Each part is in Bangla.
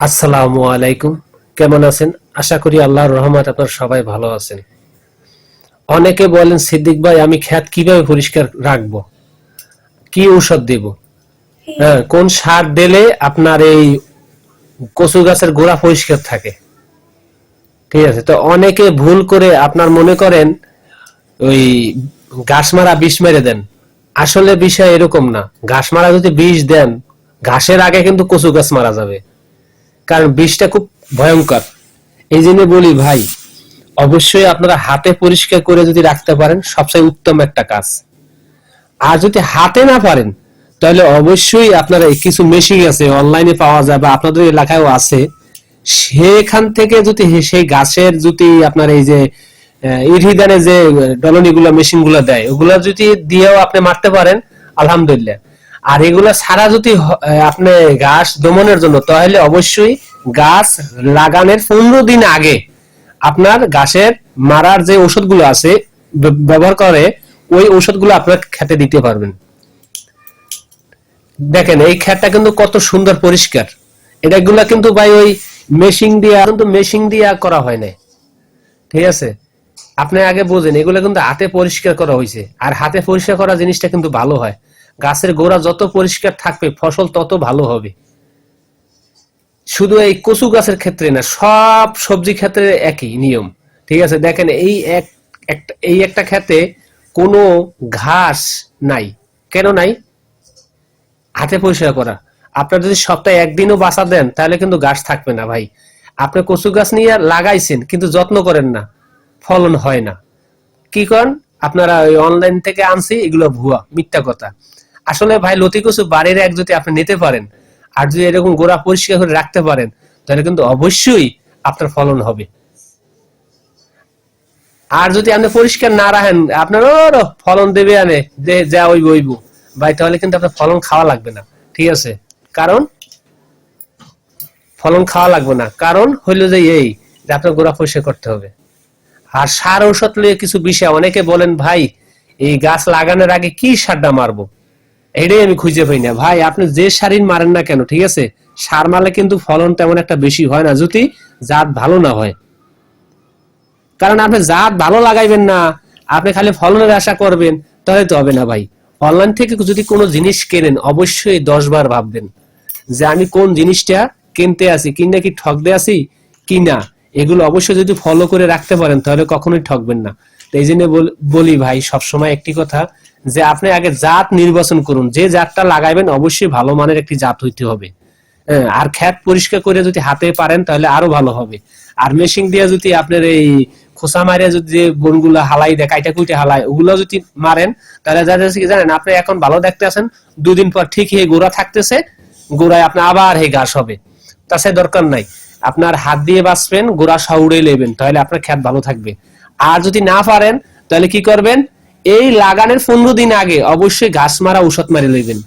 আসসালামু আলাইকুম। কেমন আছেন? আশা করি আল্লাহর রহমত আপনার সবাই ভালো আছেন। অনেকে বলেন, সিদ্দিক ভাই, আমি খ্যাত কীভাবে পরিষ্কার রাখব? কি ঔষধ দেব? হ্যাঁ কোন সার দিলে আপনার এই কচু গাছের গোড়া পরিষ্কার থাকে? ঠিক আছে, তো অনেকে ভুল করে আপনার মনে করেন, ওই ঘাস মারা বিষ মেরে দেন। আসলে বিষয় এরকম না। ঘাস মারা যদি বিষ দেন, ঘাসের আগে কিন্তু কচু গাছ মারা যাবে। কারণ বিষটা খুব ভয়ঙ্কর। এই জন্য বলি ভাই, অবশ্যই আপনারা হাতে পরিষ্কার করে যদি রাখতে পারেন, সবচেয়ে উত্তম একটা কাজ। আর যদি হাতে না পারেন, তাহলে অবশ্যই আপনারা কিছু মেশিন আছে অনলাইনে পাওয়া যায় বা আপনাদের এলাকায়ও আছে। সেখান থেকে যদি সেই গাছের যদি আপনার এই যে ইরিদানে যে ডলনি মেশিনগুলো দেয়, ওগুলা যদি দিয়েও আপনি মারতে পারেন, আলহামদুলিল্লাহ। আর এগুলা ছাড়া যদি আপনি গাছ দমনের জন্য, তাহলে অবশ্যই গাছ লাগানোর পনেরো দিন আগে আপনার গাছের মারার যে ওষুধগুলো আছে ব্যবহার করে ওই ওষুধগুলো আপনার খেতে দিতে পারবেন। দেখেন, এই ক্ষেতটা কিন্তু কত সুন্দর পরিষ্কার। এটা গুলা কিন্তু ভাই ওই মেশিং দিয়া, কিন্তু মেশিং দিয়া করা হয় না ঠিক আছে? আপনি আগে বোঝেন, এগুলো কিন্তু হাতে পরিষ্কার করা হয়েছে আর হাতে পরিষ্কার করা জিনিসটা কিন্তু ভালো হয়। গাছের গোড়া যত পরিষ্কার থাকবে, ফসল তত ভালো হবে। শুধু এই কচু গাছের ক্ষেত্রে না, সব সবজি ক্ষেত্রে একই নিয়ম। ঠিক আছে? দেখেন, এই এক এই একটা ক্ষেতে কোনো ঘাস নাই। কেন নাই? হাতে পরিষ্কার করা। আপনার যদি সপ্তাহে একদিনও বাসা দেন, তাহলে কিন্তু গাছ থাকবে না ভাই। আপনি কচু গাছ নিয়ে লাগাইছেন, কিন্তু যত্ন করেন না। ফলন হয় না। কি করেন? আপনারা ওই অনলাইন থেকে আনছি, এগুলো ভুয়া, মিথ্যা কথা। আসলে ভাই লতি কচু বাড়ির এক যদি আপনি নিতে পারেন, আর যদি এরকম গোড়া পরিষ্কার করে রাখতে পারেন, তাহলে কিন্তু অবশ্যই আপনার ফলন হবে। আর যদি আপনি পরিষ্কার না রাখেন, আপনার ফলন দেবে আনে যে যা ওই বইব ভাই, তাহলে কিন্তু আপনার ফলন খাওয়া লাগবে না, ঠিক আছে? কারণ ফলন খাওয়া লাগবে না। কারণ হইল যে এই, যে আপনার গোড়া পরিষ্কার করতে হবে। আর সার ঔষধ লিয়ে কিছু বিষয়, অনেকে বলেন, ভাই, এই গাছ লাগানোর আগে কি সারটা মারবো? এটাই আমি খুঁজে পাই না। ভাই, আপনি যে সারিন মারেন না কেন, ঠিক আছে? সার মারলে কিন্তু ফলন তেমন একটা বেশি হয় না, যদি জাত ভালো না হয়। কারণ আপনি জাত ভালো লাগাইবেন না, আপনি খালি ফলনের আশা করবেন, তাহলে তো হবে না ভাই। অনলাইন থেকে যদি কোনো জিনিস কেনেন, অবশ্যই দশ বার ভাববেন যে আমি কোন জিনিসটা কিনতে আছি কিনে কি ঠকতে আছি কি না এগুলো অবশ্যই যদি ফলো করে রাখতে পারেন, তাহলে কখনোই ঠকবেন না। তো এই জন্য বলি ভাই সবসময় একটি কথা যে আপনি আগে জাত নির্বাচন করুন। যে জাতটা লাগাইবেন অবশ্যই ভালো মানের একটি জাত হইতে হবে। হ্যাঁ, আর খ্যাত পরিষ্কার করে যদি হাতে পারেন তাহলে আরও ভালো হবে। আর মেশিন দিয়ে যদি আপনার এই খোসা মারিয়া যদি বনগুলা হালাই দেয় কাইটা কুইটা হালাই ওগুলো যদি মারেন তাহলে যা যাচ্ছে কি জানেন আপনি এখন ভালো দেখতে আছেন দুদিন পর ঠিক এই গোড়া থাকতেছে গোড়ায় আপনার আবার এই ঘাস হবে। তাছাড়া দরকার নাই। আপনার হাত দিয়ে বাঁচবেন গোড়া সাউড়ে নেবেন তাহলে আপনার খ্যাত ভালো থাকবে। আর যদি না পারেন, তাহলে কি করবেন? এই লাগানের পনেরো দিন আগে অবশ্যই ঘাস মারা ঔষধ মারি লইবেন।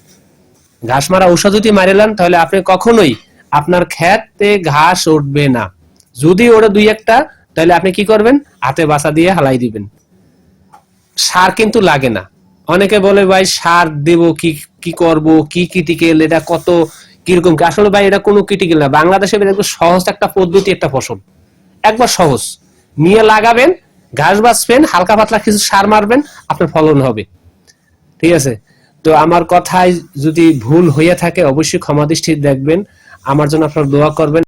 ঘাস মারা ঔষধ যদি মারিলেন তাহলে আপনি কখনোই আপনার ক্ষেতে ঘাস উঠবে না। যদি ওটা দুই একটা, তাহলে আপনি কি করবেন? হাতে বাসা দিয়ে হালাই দিবেন। সার কিন্তু লাগে না। অনেকে বলে, ভাই, সার দেব কি কি করব? কি ক্রিটিক্যাল? এটা কত কীরকম? আসলে ভাই, এটা কোনো ক্রিটিক্যাল না। বাংলাদেশে সহজ একটা পদ্ধতি, একটা ফসল। একবার সহজ। নিয়ে লাগাবেন ঘাস বাঁচবেন, হালকা পাতলা কিছু সার মারবেন, আপনার ফলন হবে। ঠিক আছে? তো আমার কথায় যদি ভুল হইয়া থাকে, অবশ্যই ক্ষমা দৃষ্টি দেখবেন। আমার জন্য আপনার দোয়া করবেন।